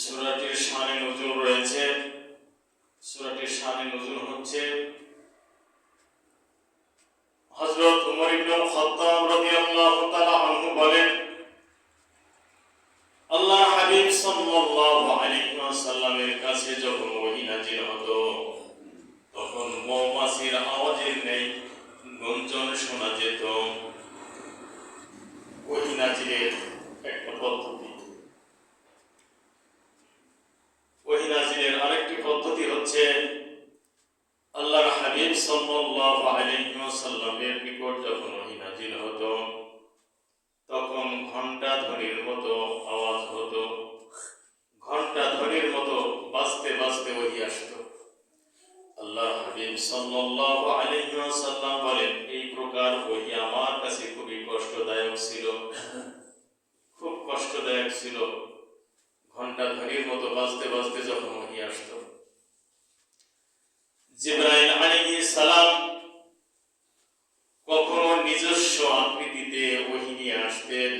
সূরাটির শানে নজুল রয়েছে। সূরাটির শানে নজুল হচ্ছে হযরত উমর ইবনে খাত্তাব রাদিয়াল্লাহু তাআলা আনহু বলেন আল্লাহ হাবিব সাল্লাল্লাহু আলাইহি ওয়াসাল্লামের কাছে যখন ওহী নাযিল হতো, তখন মৌমাছির আওয়াজের নেই গুঞ্জন শোনা যেত। ওহী নাযিলের একটা পদ্ধতি ওহী আরেকটি পদ্ধতি হচ্ছে আল্লাহর হাবিব সাল্লাল্লাহু আলাইহি ওয়াসাল্লামের নিকট যখন ওহী হতো, তখন ঘণ্টা ধ্বনির মতো আওয়াজ হতো। ঘণ্টা ধ্বনির মতো বাজতে বাজতে ওহী আসতো। আল্লাহ হাবিব সাল্লাল্লাহু আলাইহি ওয়াসাল্লাম বলেন, এই প্রকার ওহী আমার কাছে খুবই কষ্টদায়ক ছিল। খুব কষ্টদায়ক ছিল। ঘণ্টা ধ্বনির মতো বাজতে বাজতে যখন ওহী আসতো। জিব্রাইল আলাইহিস সালাম কখনো নিজস্ব আকৃতিতে ওহী নিয়ে আসতেন,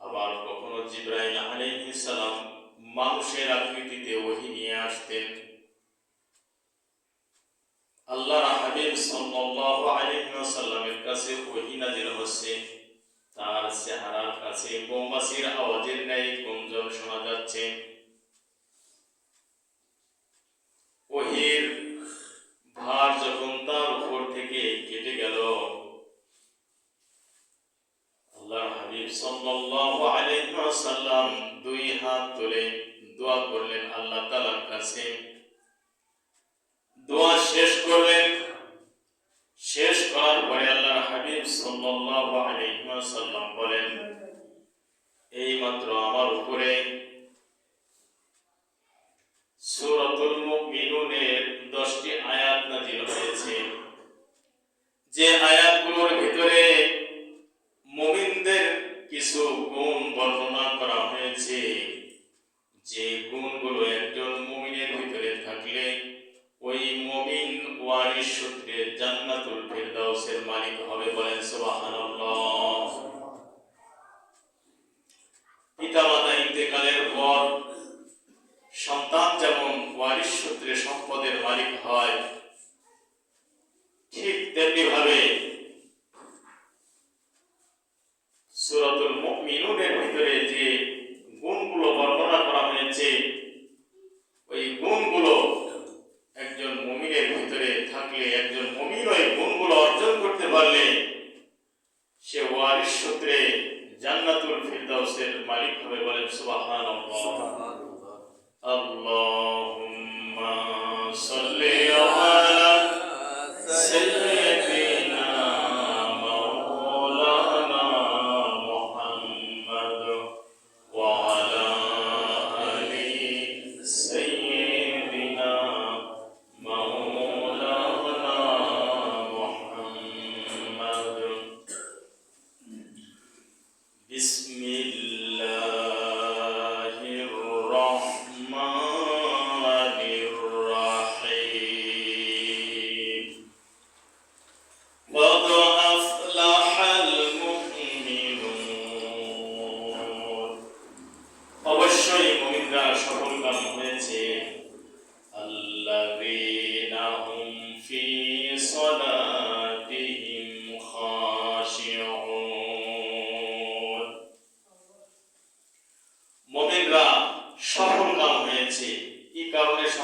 আবার কখনো জিব্রাইল আলাইহিস সালাম মানুষের আকৃতিতে ওহী নিয়ে আসতেন। আল্লাহর হাবিব সাল্লাল্লাহু আলাইহি ওয়াসাল্লামের কাছে ওহী নাযিল হচ্ছে। তার চেহারার কাছে মৌমাছির আওয়াজের ন্যায় গুঞ্জন শোনা যাচ্ছে। ওহির ভার যখন তার উপর থেকে কেটে গেল। আল্লাহ হাবিব সাল্লাল্লাহু আলাইহি ওয়াসাল্লাম দুই হাত তুলে দোয়া করলেন আল্লাহ তাআলার কাছে। বলেন ইন্তেকালের পর সন্তান যেমন সূত্রে সম্পদের মালিক হয় ঠিক তেমনি ভাবে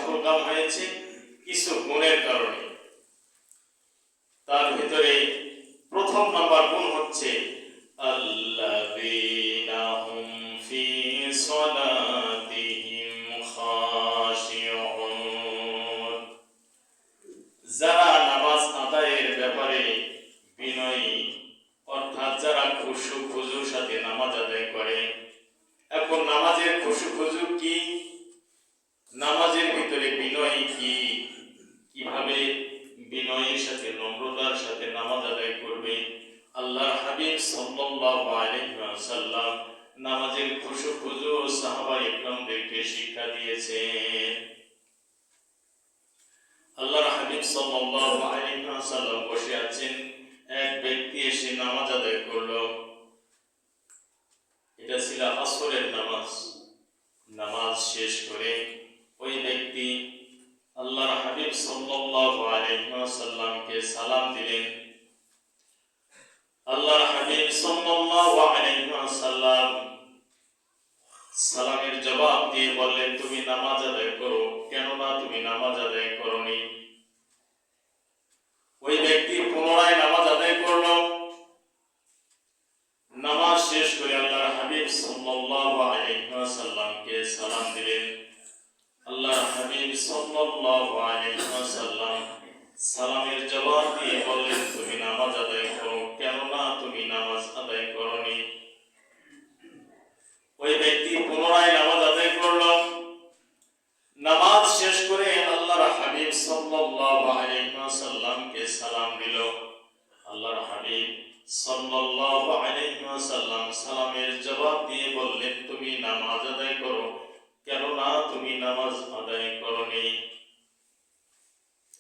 কারণে হয়েছে কিছু গুণের কারণে। তার ভিতরে প্রথম নাম্বার গুণ হচ্ছে যারা নামাজ ব্যাপারে বিনয়ী, অর্থাৎ যারা সাথে নামাজ আদায় করে, এখন নামাজের খুশু কি? নামাজের ভিতরে বিনয় কি? কীভাবে বিনয়ের সাথে, নম্রতার সাথে নামাজ আদায় করবে? আল্লাহ হাবিব সাল্লাল্লাহু আলাইহি ওয়াসাল্লাম নামাজের খুশু খুজু সাহাবা ইকরামদেরকে শিক্ষা দিয়েছেন আল্লাহর হাবিব সাল্লাল্লাহু আলাইহি ওয়াসাল্লাম বসে আছেন। এক ব্যক্তি এসে নামাজ আদায় করল। এটা ছিল আসরের নামাজ। নামাজ শেষ করে আল্লাহর হাবিব সাল্লাল্লাহু আলাইহি ওয়াসাল্লামকে সালাম দিলেন। আল্লাহর হাবিব সাল্লাল্লাহু আলাইহি ওয়াসাল্লাম সালামের জবাব দিয়ে বললেন, তুমি নামাজ আদায় করো, কেননা তুমি নামাজ আদায় করনি। ওই ব্যক্তি পুনরায় নামাজ আদায় করল। নামাজ শেষ করে আল্লাহর হাবিব সাল্লাল্লাহু আলাইহি ওয়াসাল্লামকে সালাম দিলেন। আল্লাহ হাবিব সাল্লাল্লাহু আলাইহি ওয়াসাল্লাম সালামের জবাব দিয়ে বললেন, তুমি নামাজ আদায় করো। কেন না তুমি নামাজ আদায় করনি। ওই ব্যক্তি পুনরায় নামাজ আদায় করল। নামাজ আদায় করনি।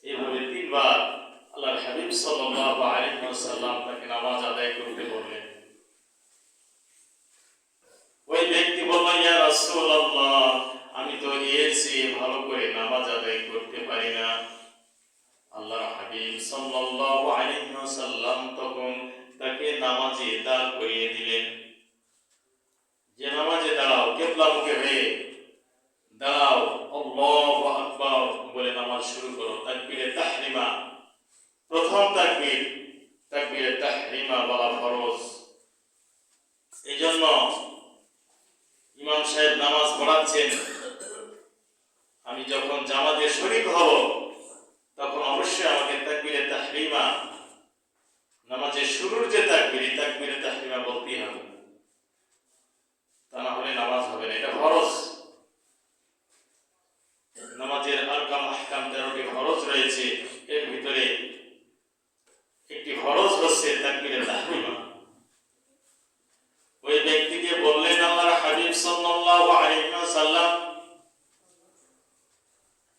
এভাবে তিনবার আল্লাহ হাবিব সাল্লাহ আলিমাসাল্লাম তাকে নামাজ আদায় করতে বললেন। ওই ব্যক্তি বলল, ইয়া রাসূলুল্লাহ, আমি তো এর চেয়ে ভালো করে নামাজ আদায় করতে পারি না। আল্লাহ হাবিব সাল্লাল্লাহু আলাইহি ওয়াসাল্লাম তখন তাকে নামাজে দাঁড় করিয়ে দিলেন। যে নামাজে দাঁড়াও, কেবলামুখী হয়ে নামাজ শুরু করো তাকবীরে তাহরিমা প্রথম তাকবীর তাকবীরে তাহরিমা বলা ফরজ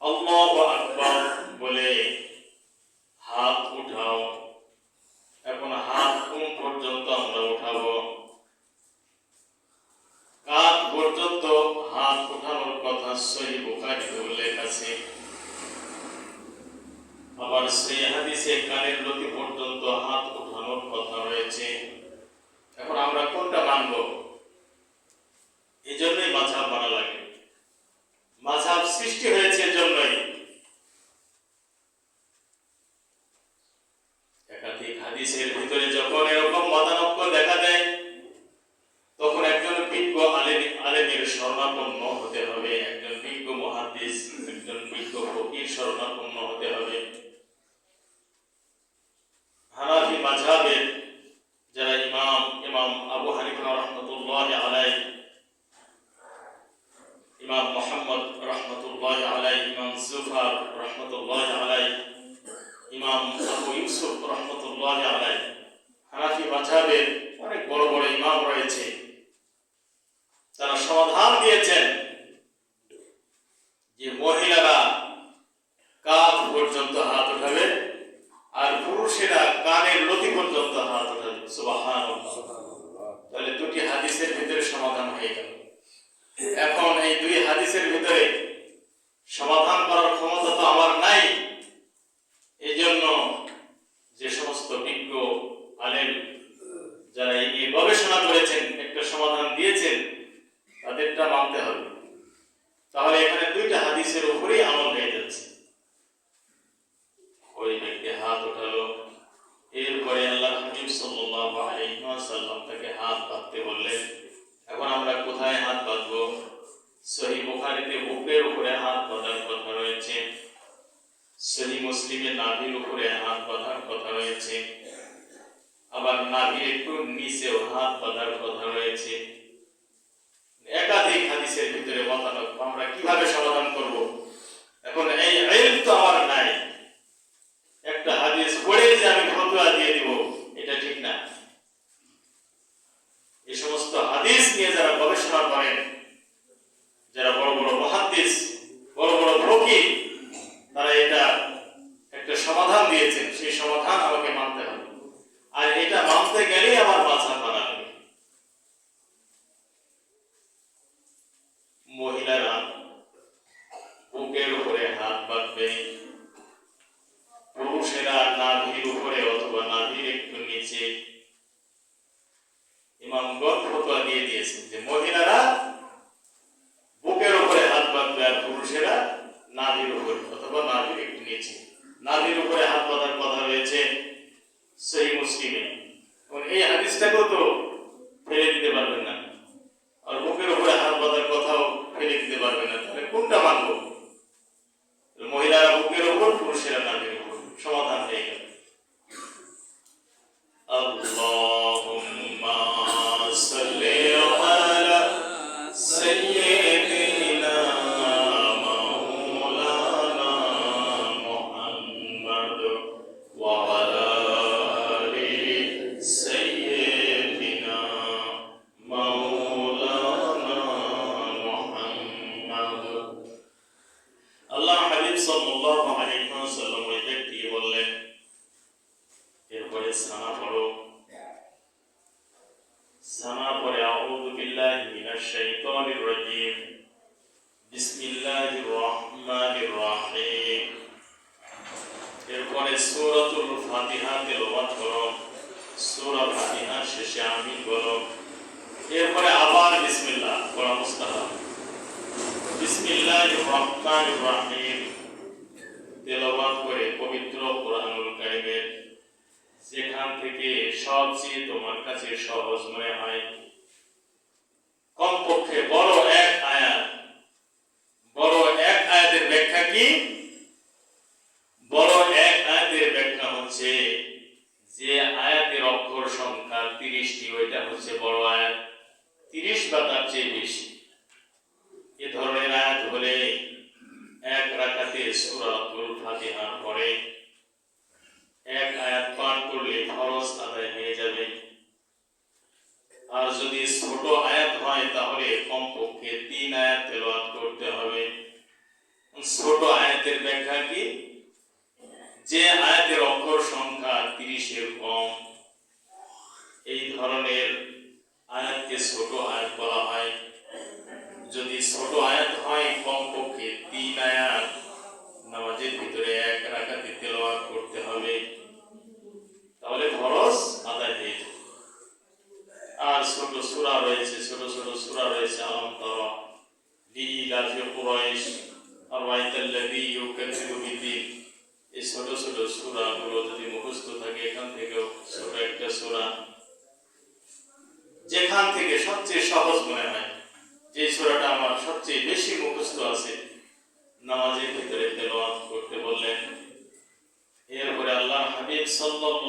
Allahu মাঝহাবে দিয়েছেন ফাতিহা তেলাওয়াত করো সূরা ফাতিহা শেষে আমিন বলো। এরপরে আবার বিসমিল্লাহ পড়া মুস্তাহাব। বিসমিল্লাহির রহমানির রহিম। তেলাওয়াত করে পবিত্র কোরআনুল কারিমের যেখান থেকে সবচেয়ে তোমার কাছে সহজ মনে হয়। কমপক্ষে বড় এক আয়াত। বড় এক আয়াতের ব্যাখ্যা কি? বড় হচ্ছে যে আয়াতের অক্ষর সংখ্যা তিরিশটি, ওইটা হচ্ছে বড় আয়াত। তিরিশ বা তার চেয়ে বেশি। এ ধরনের আয়াত হলে এক রাকাতে সূরাতুল ফাতিহা পড়ে এক আয়াত পাঠ করলে ফরজ আদায় হয়ে যাবে। আর যদি ছোট আয়াত হয়, তাহলে কমপক্ষে তিন আয়াত তেলাওয়াত করতে হবে। ছোট আয়াতের ব্যাখ্যা কি? যে আয়াতের অক্ষর সংখ্যা তিরিশের কম, এই ধরনের আয়াতকে ছোট আয়াত বলা হয়। যদি ছোট আয়াত হয়, কমপক্ষে তিন আয়াত নামাজের ভিতরে এক রাকাতে তেলাওয়াত করতে হবে। তাহলে ফরজ আদায় হয়ে যাবে আর ছোট সূরা রয়েছে, ছোট ছোট সূরা রয়েছে, আলম তারা। কুরাইশ, আর ওয়াইতাল্লাযী ইউকাযযিবু এই ছোট ছোট সূরাগুলো যদি মুখস্থ থাকে, এখান থেকেও ছোট একটা সুরা। যেখান থেকে সবচেয়ে সহজ মনে হয়, যে সূরাটা আমার সবচেয়ে বেশি মুখস্থ আছে, নামাজের ভিতরে তেলাওয়াত করতে বললেন। এরপরে আল্লাহ হাবিব সাল্লাল্লাহু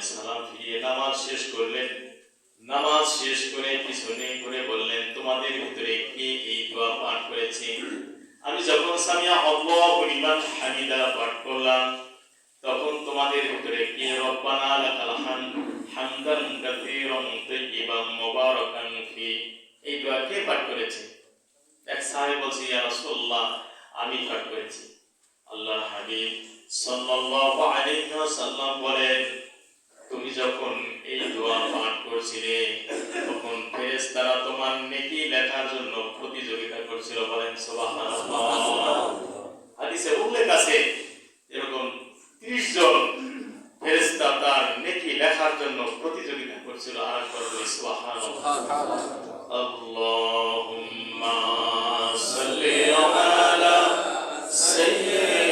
সালাম ফিরিয়ে নামাজ শেষ করলেন। নামাজ শেষ করে বললেন, তোমাদের ভিতরে কে এই দোয়া পাঠ করেছে? আমি যখন সামিয়া আল্লাহু পাঠ করলাম, তখন তোমাদের ভিতরে কে? এক আমি পাঠ করেছি। আল্লাহর হাবিব সাল্লাল্লাহু আলাইহি ওয়াসাল্লাম বলেন তুমি যখন এই দোয়া পাঠ করছিলে, তখন তোমার নেকি লেখার জন্য প্রতিযোগিতা করছিল বলেন, সুবহানাল্লাহ। হাদিসে উল্লেখ আছে এরকম 30 জন ফেরেশতা তার নেকি লেখার জন্য প্রতিযোগিতা করছিল আর একবার বলি, সুবহানাল্লাহ। আল্লাহুম্মা সাল্লি আলা সাইয়্যিদ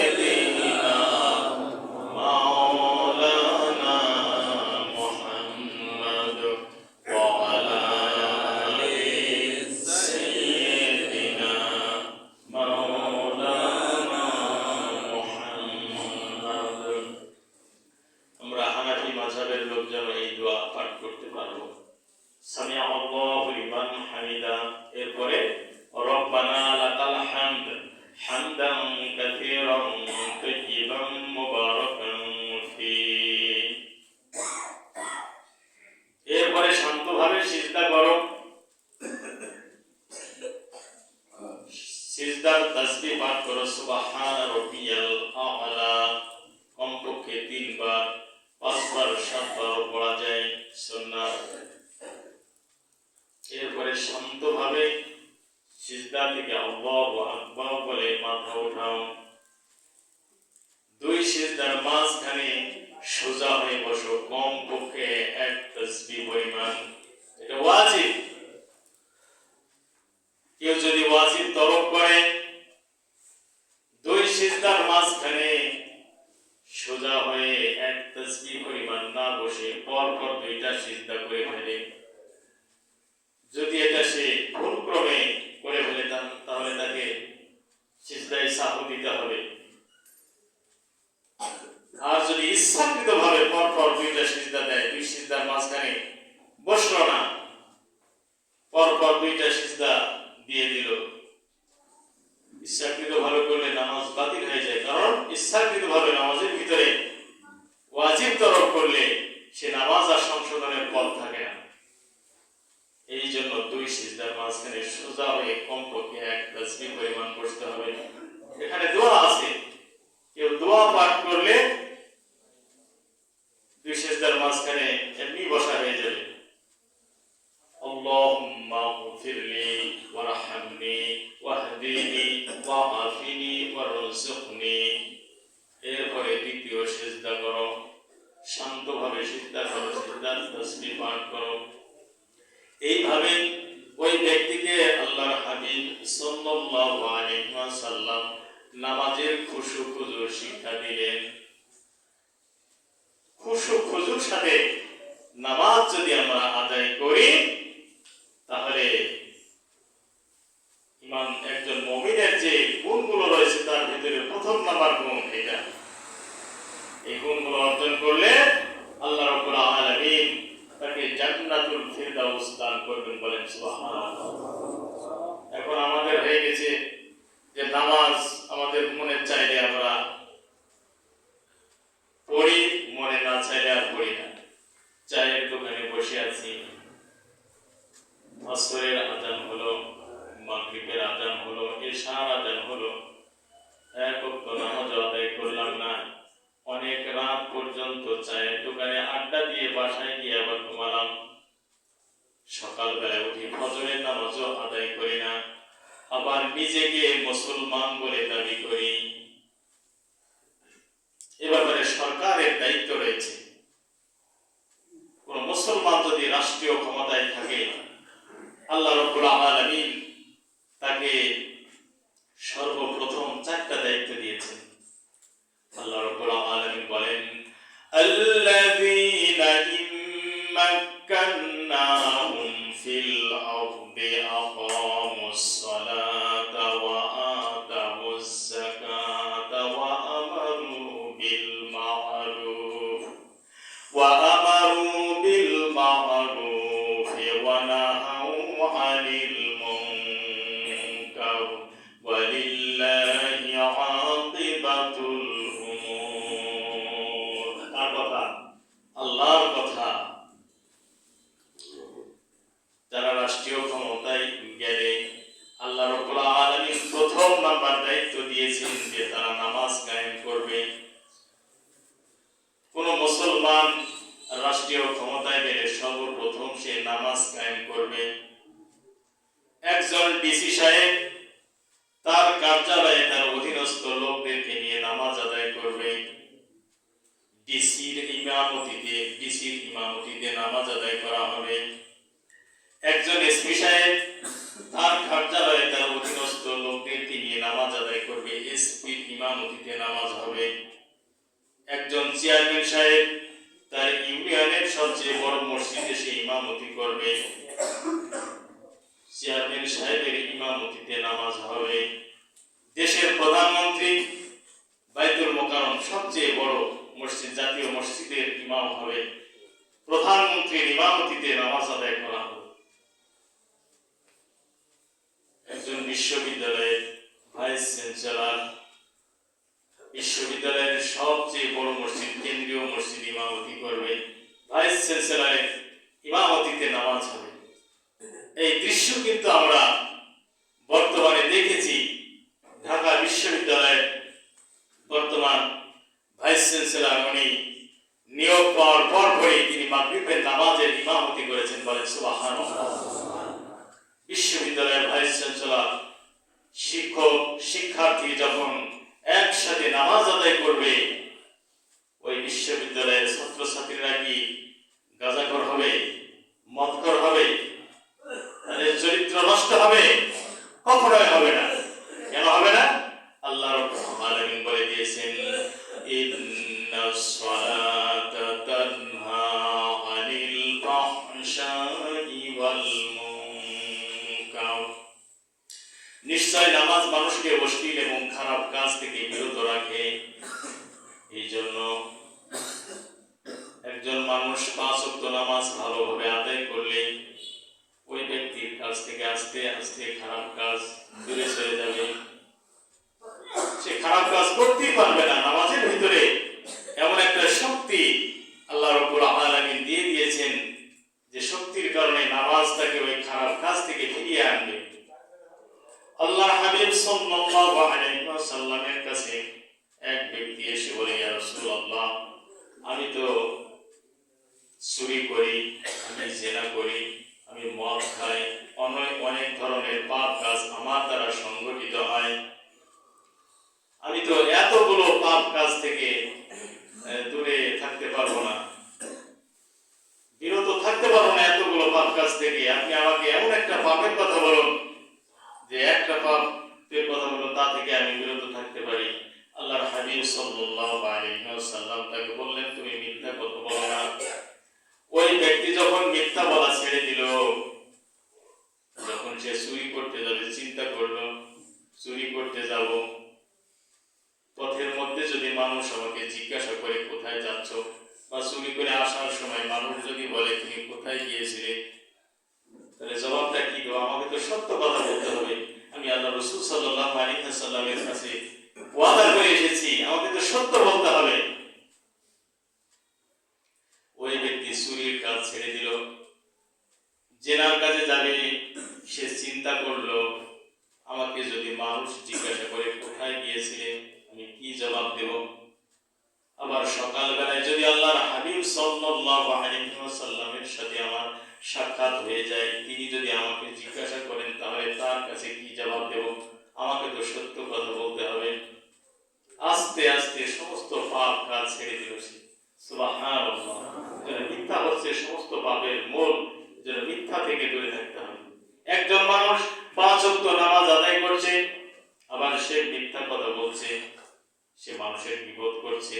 সিজদার তাসবিহ পাঠ করো, সুবহান রাব্বিয়াল আ'লা। কমপক্ষে তিনবার, পাঁচবার সাতবার পড়া যায় সুন্নাত। এরপরে শান্তভাবে সিজদা থেকে আল্লাহু আকবার বলে মাথা উঠাও। দুই সিজদার মাঝখানে সোজা হয়ে বসো কম পক্ষে এক তসবি পরিমাণ। এটা ওয়াজিব। কেউ যদি ওয়াজিব তরক করে দুই সিজদার মাঝখানে সোজা হয়ে এক তসবি পরিমাণ না বসে, পর পর দুইটা সিজদা করে ফেলে। যদি এটা সে ভুল দ্বিতীয় সিজদা করো। শান্তভাবে সিজদা করো, সিজদার তসবিহ পাঠ করো। এইভাবে ওই ব্যক্তিকে আল্লাহর হাবিব সাল্লাল্লাহু আলাইহি ওয়াসাল্লাম নামাজের খুশু শিক্ষা দিলেন। খুশু খুজুর সাথে নামাজ যদি আমরা আদায় করি, তাহলে ইমান একজন মুমিনের যে গুণগুলো রয়েছে, তার ভিতরে প্রথম নাম্বার গুণ এটা। এই গুণগুলো অর্জন করলে আল্লাহ রাব্বুল আলামিন তাকে জান্নাতুল ফিরদাউস দান করবেন বলেন সুবহানাল্লাহ। এখন আমাদের হয়ে গেছে যে নামাজ আমাদের মনের চাইলে আমরা পড়ি, মনে না চাইলে আর পড়ি না। চায়ের দোকানে বসে আছি। আসরের আজান হলো, মাগরিবের আজান হলো এশার আজান হলো। এক নামাজ আদায় করলাম। অনেক রাত পর্যন্ত চায়ের দোকানে আড্ডা দিয়ে বাসায় গিয়ে আবার ঘুমালাম। সকালবেলায় উঠি ফজরের নামাজও আদায় করি না। আবার নিজেকে মুসলমান বলে দাবি করি। এ ব্যাপারে সরকারের দায়িত্ব রয়েছে। কোন মুসলমান যদি রাষ্ট্রীয় ক্ষমতায় থাকে, আল্লাহ রব্বুল আলামিন তাকে সর্বপ্রথম চারটা দায়িত্ব দিয়েছেন। আল্লাহ রব্বুল আলামিন বলেন আল্লাযীনা ইম্মাক্কান্নাহুম ফিল আরদি অধীনস্থ লোকদেরকে নিয়ে নামাজ আদায় করবে। ডিসির ইমামতিতে ডিসির ইমামতিতে নামাজ আদায় করা হবে। একজন এসপি সাহেব তার কার্যালয়ে তার অধীনস্থ লোকদেরকে নিয়ে নামাজ আদায় করবে, এসপির ইমামতিতে নামাজ হবে। একজন চেয়ারম্যান সাহেব তার ইউনিয়নের সবচেয়ে বড় মসজিদে সে ইমামতি করবে। চেয়ারম্যান সাহেবের ইমামতিতে নামাজ হবে। দেশের প্রধানমন্ত্রী বাইতুল মোকারম সবচেয়ে বড় মসজিদ, জাতীয় মসজিদের ইমাম হবে। প্রধানমন্ত্রীর ইমামতিতে নামাজ আদায় করা হবে। একজন বিশ্ববিদ্যালয়ের ভাইস চ্যান্সেলর, বিশ্ববিদ্যালয়ের সবচেয়ে বড় মসজিদ, কেন্দ্রীয় মসজিদ ইমামতি করবে। ভাইস চ্যান্সেলরের ইমামতিতে নামাজ হবে। এই দৃশ্য কিন্তু আমরা বর্তমানে দেখেছি। ঢাকা বিশ্ববিদ্যালয়ের বর্তমান ভাইস চ্যান্সেলর উনি নিয়োগ পাওয়ার পর পরই তিনি মাগরিবের নামাজের ইমামতি করেছেন বলেন সুবাহান বিশ্ববিদ্যালয়ের ভাইস চ্যান্সেলর, শিক্ষক, শিক্ষার্থী যখন একসাথে নামাজ আদায় করবে, ওই বিশ্ববিদ্যালয়ের ছাত্রছাত্রীরা কি গাজাঘর হবে মতকর হবে চরিত্র নষ্ট হবে? কখনোই হবে না। কেন হবে না? আল্লাহ রাব্বুল আলামিন বলে দিয়েছেন নিশ্চয় নামাজ মানুষকে অশ্লীল এবং খারাপ কাজ থেকে বিরত রাখে। এই জন্য একজন মানুষ পাঁচ নামাজ ভালোভাবে আদায় কাছ থেকে আস্তে আস্তে খারাপ কাজ দূরে সরে যাবে। সে খারাপ কাজ করতেই পারবে না, নামাজের ভিতরে এমন একটা শক্তি আল্লাহ রব্বুল আলামিন দিয়ে দিয়েছেন যে শক্তির কারণে নামাজ তাকে ওই খারাপ কাজ থেকে ফিরিয়ে আনবে। আল্লাহ হাবিব সাল্লাল্লাহু আলাইহি ওয়াসাল্লামের কাছে এক ব্যক্তি এসে বলে, ইয়া রাসূলুল্লাহ, আমি তো চুরি করি, আমি জেনা করি আমি মদ খাই অনেক অনেক ধরনের পাপ কাজ আমার দ্বারা সংগঠিত হয় আমি তো এতগুলো পাপ কাজ থেকে আহ, দূরে থাকতে পারব না বিরত থাকতে পারব না এতগুলো পাপ কাজ থেকে আপনি আমাকে এমন একটা পাপের কথা বলুন যে একটা পাপের কথা বলুন তা থেকে আমি বিরত থাকতে পারি আল্লাহর হাবিব সাল্লাল্লাহু আলাইহি ওয়াসাল্লাম তাকে বললেন তুমি মিথ্যা কথা বলো না ওই ব্যক্তি যখন মিথ্যা বলা ছেড়ে দিল যখন সে চুরি করতে যাবে চিন্তা করল চুরি করতে যাব পথের মধ্যে যদি মানুষ আমাকে জিজ্ঞাসা করে কোথায় যাচ্ছ বা চুরি করে আসার সময় মানুষ যদি বলে তুমি কোথায় গিয়েছিলে তাহলে জবাবটা কি দেবো আমাকে তো সত্য কথা বলতে হবে আমি আল্লাহ রসুল সাল্লাহ আলী সাল্লামের কাছে ওয়াদা করে এসেছি আমাকে তো সত্য বলতে হবে ওই ব্যক্তি চুরির কাজ ছেড়ে দিল জেনার কাজে যাবে সে চিন্তা করল আমাকে যদি মানুষ জিজ্ঞাসা করে কোথায় গিয়েছিলে আমি কি জবাব দেব আবার সকালবেলায় যদি আল্লাহর হাবিব সাল্লাল্লাহু আলাইহি ওয়াসাল্লামের সাথে আমার সাক্ষাৎ হয়ে যায় তিনি যদি আমাকে জিজ্ঞাসা করেন তাহলে তার কাছে কি জবাব দেব আমাকে তো সত্য কথা বলতে হবে আস্তে আস্তে সমস্ত পাপ কাজ ছেড়ে দিল সে সুবহানাল্লাহ যেন মিথ্যা হচ্ছে সমস্ত পাপের মূল যেন মিথ্যা থেকে দূরে থাকতে হবে একজন মানুষ পাঁচ ওয়াক্ত নামাজ আদায় করছে আবার সে মিথ্যা কথা বলছে সে মানুষের বিপদ করছে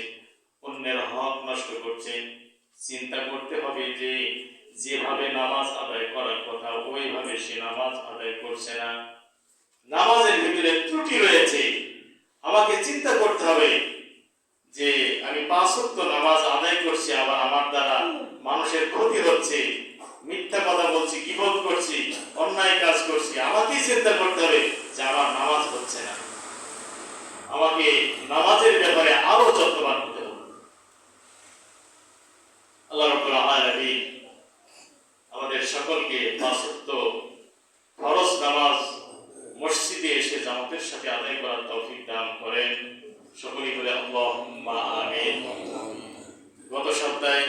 অন্য অন্যের হক নষ্ট করছে চিন্তা করতে হবে যে যেভাবে নামাজ আদায় করার কথা, ওইভাবে সে নামাজ আদায় করছে না। নামাজের ভিতরে ত্রুটি রয়েছে। আমাকে চিন্তা করতে হবে যে আমি পাঁচ ওয়াক্ত নামাজ আদায় করছি, আবার আমার দ্বারা মানুষের ক্ষতি হচ্ছে, মিথ্যা কথা বলছি কিবোধ করছি, অন্যায় কাজ করছি। আমাকেই চিন্তা করতে হবে যে আমার নামাজ হচ্ছে না। আমাকে নামাজের ব্যাপারে আরও যত্নবান হতে আল্লাহ রব্বুল আমাদের সকলকে পাঁচ ওয়াক্ত মসজিদে এসে জামাতের সাথে আদায় করার তৌফিক দান করেন। সকলেই বলে গত সপ্তাহে